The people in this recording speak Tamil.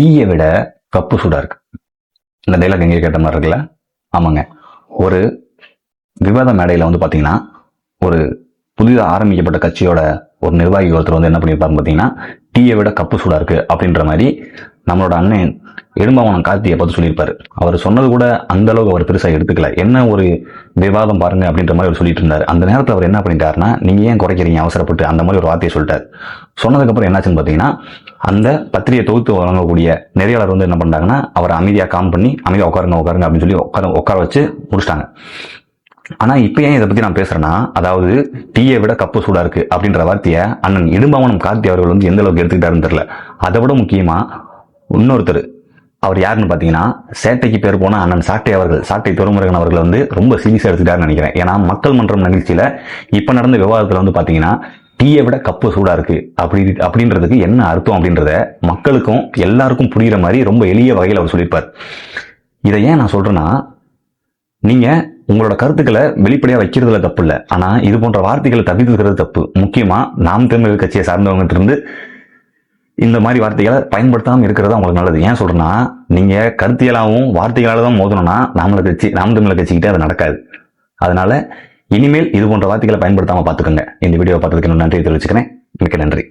தீயை விட கப்பு சூடா இருக்கு. இந்த டைலாக் எங்கேயும் கேட்ட மாதிரி இருக்குல்ல? ஆமாங்க. ஒரு விவாத மேடையில வந்து பாத்தீங்கன்னா ஒரு புதிதாக ஆரம்பிக்கப்பட்ட கட்சியோட ஒரு நிர்வாகி ஒருத்தர் வந்து என்ன பண்ணியிருப்பாருன்னு பார்த்தீங்கன்னா டீயை விட கப்பு சூடா இருக்கு அப்படின்ற மாதிரி நம்மளோட அண்ணன் இடும்பவனம் கார்த்தியை பார்த்து சொல்லியிருப்பாரு. அவர் சொன்னது கூட அந்த அளவுக்கு அவர் பெருசாக எடுத்துக்கல. என்ன ஒரு விவாதம் பாருங்க அப்படின்ற மாதிரி அவர் சொல்லிட்டு இருந்தார் அந்த நேரத்தில் அவர் என்ன பண்ணிட்டாருன்னா நீங்க ஏன் குறைக்கிறீங்க அவசரப்பட்டு? அந்த மாதிரி ஒரு வார்த்தையை சொல்லிட்டார். சொன்னதுக்கப்புறம் என்னாச்சுன்னு பார்த்தீங்கன்னா அந்த பத்திரிகை தொகுத்து வழங்கக்கூடிய நெறியாளர் வந்து என்ன பண்ணாங்கன்னா அவரை அமைதியாக காம் பண்ணி அமைதியாக உட்காருங்க உட்காருங்க அப்படின்னு சொல்லி உட்கார உட்கார வச்சு முடிச்சிட்டாங்க. ஆனால் இப்போ ஏன் இதை பற்றி நான் பேசுகிறேன்னா அதாவது டீயை விட கப்பு சூடாக இருக்குது அப்படின்ற வார்த்தையை அண்ணன் இடும்பவனம் கார்த்தி அவர்கள் வந்து எந்த அளவுக்கு எடுத்துக்கிட்டாருன்னு தெரில அதை விட முக்கியமாக இன்னொருத்தர் அவர் யாருன்னு பார்த்தீங்கன்னா சேட்டைக்கு பேர் போன அண்ணன் சாட்டை அவர்கள் சாட்டை துறைமுருகன் அவர்கள் வந்து ரொம்ப சீரியஸாக எடுத்துட்டாருன்னு நினைக்கிறேன். ஏன்னா மக்கள் மன்றம் நிகழ்ச்சியில் இப்போ நடந்த விவாதத்தில் வந்து பார்த்தீங்கன்னா டீயை விட கப்பு சூடாக இருக்குது அப்படி அப்படின்றதுக்கு என்ன அர்த்தம் அப்படின்றத மக்களுக்கும் எல்லாருக்கும் புரிகிற மாதிரி ரொம்ப எளிய வகையில் அவர் சொல்லியிருப்பார். இதை ஏன் நான் சொல்கிறேன்னா நீங்கள் உங்களோட கருத்துக்களை வெளிப்படையாக வைக்கிறதுல தப்பு இல்லை. ஆனால் இது போன்ற வார்த்தைகளை தவிர்த்துக்கிறது தப்பு. முக்கியமாக நாம் தமிழர் கட்சியை சார்ந்தவங்கிட்ட இருந்து இந்த மாதிரி வார்த்தைகளை பயன்படுத்தாமல் இருக்கிறது உங்களுக்கு நல்லது. ஏன் சொல்கிறேன்னா நீங்க கருத்தியலாவும் வார்த்தைகளால் தான் மோதணும்னா நாமள கட்சி நாம் தமிழை கட்சிக்கிட்டே அது நடக்காது. அதனால இனிமேல் இது போன்ற வார்த்தைகளை பயன்படுத்தாம பாத்துக்கோங்க இந்த வீடியோ பார்த்ததுக்கு நன்றி தெரிவிச்சுக்கிறேன். மிக்க நன்றி.